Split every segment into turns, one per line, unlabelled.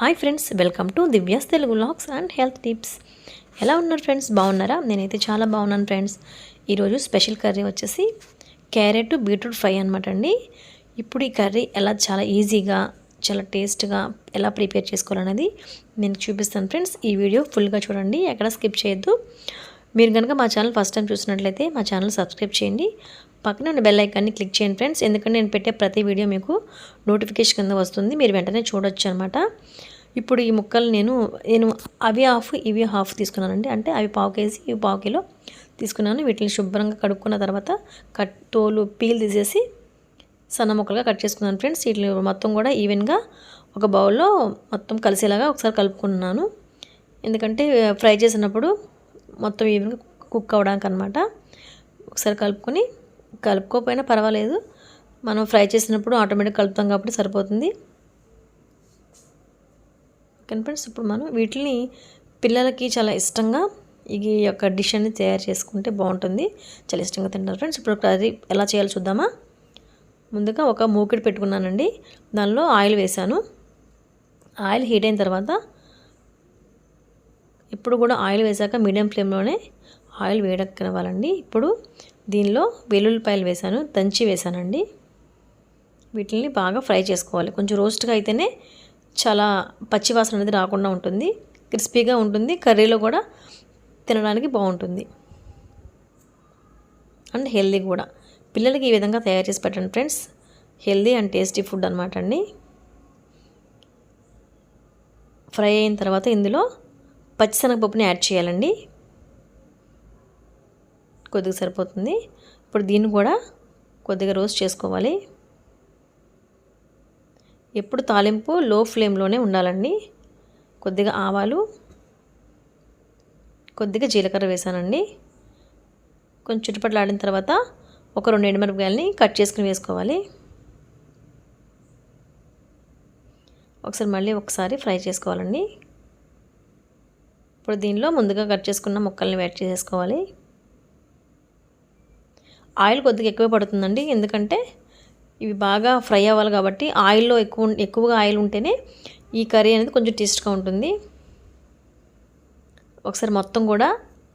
Hi friends welcome to Divya's Telugu vlogs and health tips ఎలా ఉన్నారు friends బాగున్నారా? నేనైతే చాలా బాగున్నాను ఫ్రెండ్స్ ఈరోజు స్పెషల్ కర్రీ వచ్చేసి క్యారెట్ బీట్రూట్ ఫ్రై అనమాట అండి. ఇప్పుడు ఈ కర్రీ ఎలా చాలా ఈజీగా చాలా టేస్ట్గా ఎలా ప్రిపేర్ చేసుకోవాలనేది నేను చూపిస్తాను ఫ్రెండ్స్ ఈ వీడియో ఫుల్గా చూడండి ఎక్కడ స్కిప్ చేయొద్దు. మీరు కనుక మా ఛానల్ ఫస్ట్ టైం చూసినట్లయితే మా ఛానల్ సబ్స్క్రైబ్ చేయండి. పక్కన ఉన్న బెల్ ఐకాన్ని క్లిక్ చేయండి ఫ్రెండ్స్ ఎందుకంటే నేను పెట్టే ప్రతి వీడియో మీకు నోటిఫికేషన్ కింద వస్తుంది. మీరు వెంటనే చూడొచ్చు అనమాట ఇప్పుడు ఈ ముక్కలు నేను నేను అవి హాఫ్ ఇవి హాఫ్ తీసుకున్నానండి. అంటే అవి పావు కేజీ ఇవి పావు కిలో తీసుకున్నాను. వీటిని శుభ్రంగా కడుక్కున్న తర్వాత కట్ తోలు పీల్ తీసేసి సన్న ముక్కలుగా కట్ చేసుకున్నాను ఫ్రెండ్స్ వీటిని మొత్తం కూడా ఈవెన్గా ఒక బౌల్లో మొత్తం కలిసేలాగా ఒకసారి కలుపుకున్నాను. ఎందుకంటే ఫ్రై చేసినప్పుడు మొత్తం ఈవెన్గా కుక్ అవ్వడానికి అనమాట ఒకసారి కలుపుకొని కలుపుకోకపోయినా పర్వాలేదు. మనం ఫ్రై చేసినప్పుడు ఆటోమేటిక్ కలుపుతాం కాబట్టి సరిపోతుంది. ఓకే ఫ్రెండ్స్ ఇప్పుడు మనం వీటిని పిల్లలకి చాలా ఇష్టంగా ఈ యొక్క డిష్ అనేది తయారు చేసుకుంటే బాగుంటుంది. చాలా ఇష్టంగా తింటారు ఫ్రెండ్స్. ఇప్పుడు కర్రీ ఎలా చేయాలో చూద్దామా? ముందుగా ఒక మూకిడి పెట్టుకున్నానండి. దానిలో ఆయిల్ వేసాను ఆయిల్ హీట్ అయిన తర్వాత ఇప్పుడు కూడా ఆయిల్ వేసాక మీడియం ఫ్లేమ్లోనే ఆయిల్ వేడెక్కనివ్వాలండి. ఇప్పుడు దీనిలో వెల్లుల్లిపాయలు వేసాను దంచి వేశానండి. వీటిని బాగా ఫ్రై చేసుకోవాలి. కొంచెం రోస్ట్గా అయితేనే చాలా పచ్చివాసన అనేది రాకుండా ఉంటుంది. క్రిస్పీగా ఉంటుంది. కర్రీలో కూడా తినడానికి బాగుంటుంది. అండ్ హెల్దీ కూడా. పిల్లలకి ఈ విధంగా తయారు చేసి పెట్టండి friends. Healthy and tasty food అనమాట అండి. ఫ్రై అయిన తర్వాత ఇందులో పచ్చిశనగపప్పుని యాడ్ చేయాలండి. కొద్దిగా సరిపోతుంది. ఇప్పుడు దీన్ని కూడా కొద్దిగా రోస్ట్ చేసుకోవాలి. ఎప్పుడు తాలింపు లో ఫ్లేమ్లోనే ఉండాలండి. కొద్దిగా ఆవాలు కొద్దిగా జీలకర్ర వేసానండి. కొంచెం చుట్టుపట్లు ఆడిన తర్వాత ఒక రెండు ఎండుమిరపకాయలని కట్ చేసుకుని వేసుకోవాలి. ఒకసారి మళ్ళీ ఒకసారి ఫ్రై చేసుకోవాలండి. ఇప్పుడు దీనిలో ముందుగా కట్ చేసుకున్న ముక్కల్ని యాడ్ చేసేసుకోవాలి. ఆయిల్ కొద్దిగా ఎక్కువ పడుతుందండి. ఎందుకంటే ఇవి బాగా ఫ్రై అవ్వాలి కాబట్టి ఆయిల్లో ఎక్కువ ఎక్కువగా ఆయిల్ ఉంటేనే ఈ కర్రీ అనేది కొంచెం టేస్ట్గా ఉంటుంది. ఒకసారి మొత్తం కూడా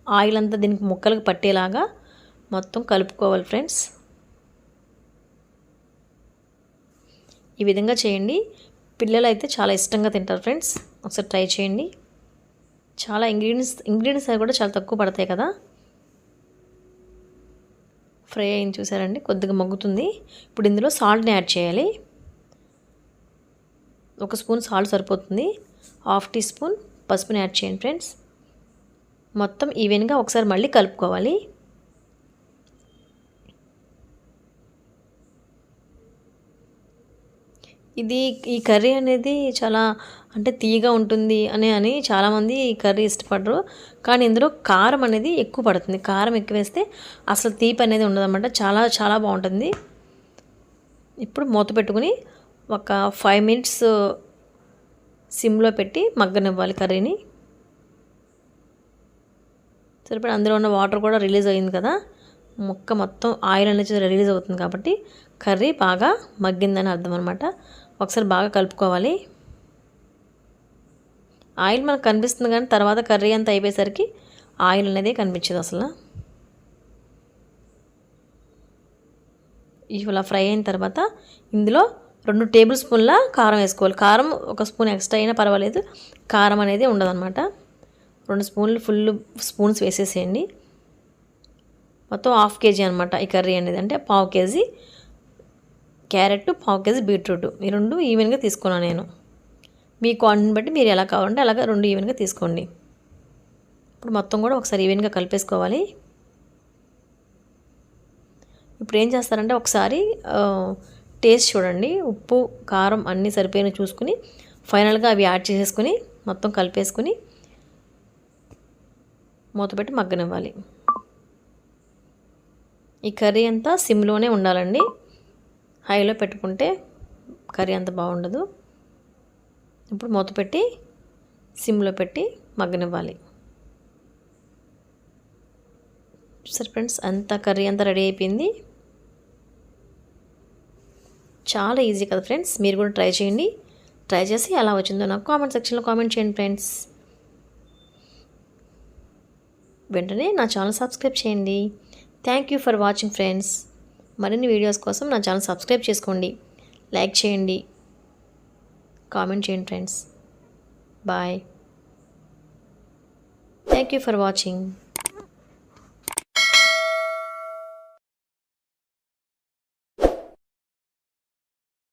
ఆయిల్ అంతా దీనికి ముక్కలకు పట్టేలాగా మొత్తం కలుపుకోవాలి ఫ్రెండ్స్. ఈ విధంగా చేయండి. పిల్లలు అయితే చాలా ఇష్టంగా తింటారు ఫ్రెండ్స్. ఒకసారి ట్రై చేయండి. చాలా ఇంగ్రీడియంట్స్ ఇంగ్రీడియంట్స్ అవి కూడా చాలా తక్కువ పడతాయి కదా. ఫ్రై అయింది చూసారండి కొద్దిగా మగ్గుతుంది. ఇప్పుడు ఇందులో సాల్ట్ని యాడ్ చేయాలి. ఒక స్పూన్ సాల్ట్ సరిపోతుంది. హాఫ్ టీ స్పూన్ పసుపుని యాడ్ చేయండి ఫ్రెండ్స్. మొత్తం ఈవెన్గా ఒకసారి మళ్ళీ కలుపుకోవాలి. ఇది ఈ కర్రీ అనేది చాలా అంటే తీయగా ఉంటుంది అని అని చాలామంది ఈ కర్రీ ఇష్టపడరు. కానీ ఇందులో కారం అనేది ఎక్కువ పడుతుంది. కారం ఎక్కువ వేస్తే అసలు తీపి అనేది ఉండదన్నమాట. చాలా చాలా బాగుంటుంది. ఇప్పుడు మూత పెట్టుకుని ఒక ఫైవ్ మినిట్స్ సిమ్లో పెట్టి మగ్గనివ్వాలి కర్రీని. సరిపడి అందులో ఉన్న వాటర్ కూడా రిలీజ్ అయింది కదా? ముక్క మొత్తం ఆయిల్ అనేది రిలీజ్ అవుతుంది కాబట్టి కర్రీ బాగా మగ్గిందని అర్థం అనమాట ఒకసారి బాగా కలుపుకోవాలి. ఆయిల్ మనకు కనిపిస్తుంది కానీ తర్వాత కర్రీ అంతా అయిపోయేసరికి ఆయిల్ అనేది కనిపించదు అసలు. ఇలా ఫ్రై అయిన తర్వాత ఇందులో రెండు టేబుల్ స్పూన్ల కారం వేసుకోవాలి. కారం ఒక స్పూన్ ఎక్స్ట్రా అయినా పర్వాలేదు. కారం అనేది ఉండదన్నమాట. రెండు స్పూన్లు ఫుల్ స్పూన్స్ వేసేసేయండి. మొత్తం హాఫ్ కేజీ అనమాట ఈ కర్రీ అనేది. అంటే పావు కేజీ క్యారెట్ పావు కేజీ బీట్రూట్. ఈ రెండు ఈవెన్గా తీసుకున్నాను నేను. మీ క్వాంటిటీని బట్టి మీరు ఎలా కావాలంటే అలాగ రెండు ఈవెన్గా తీసుకోండి. ఇప్పుడు మొత్తం కూడా ఒకసారి ఈవెన్గా కలిపేసుకోవాలి. ఇప్పుడు ఏం చేస్తారంటే ఒకసారి టేస్ట్ చూడండి. ఉప్పు కారం అన్నీ సరిపోయిన చూసుకుని ఫైనల్గా అవి యాడ్ చేసేసుకుని మొత్తం కలిపేసుకుని మూతపెట్టి మగ్గనివ్వాలి. ఈ కర్రీ అంతా సిమ్లోనే ఉండాలండి. హైలో పెట్టుకుంటే కర్రీ అంత బాగుండదు. ఇప్పుడు మూత పెట్టి సిమ్లో పెట్టి మగ్గనివ్వాలి. సరే ఫ్రెండ్స్ అంతా కర్రీ అంతా రెడీ అయిపోయింది. చాలా ఈజీ కదా ఫ్రెండ్స్ మీరు కూడా ట్రై చేయండి. ట్రై చేసి ఎలా వచ్చిందో నాకు కామెంట్ సెక్షన్లో కామెంట్ చేయండి ఫ్రెండ్స్. వెంటనే నా ఛానల్ సబ్స్క్రైబ్ చేయండి. Thank you for watching friends మరిన్ని వీడియోస్ కోసం నా ఛానల్ సబ్స్క్రైబ్ చేసుకోండి. లైక్ చేయండి. కామెంట్ చేయండి friends. Bye. Thank you for watching.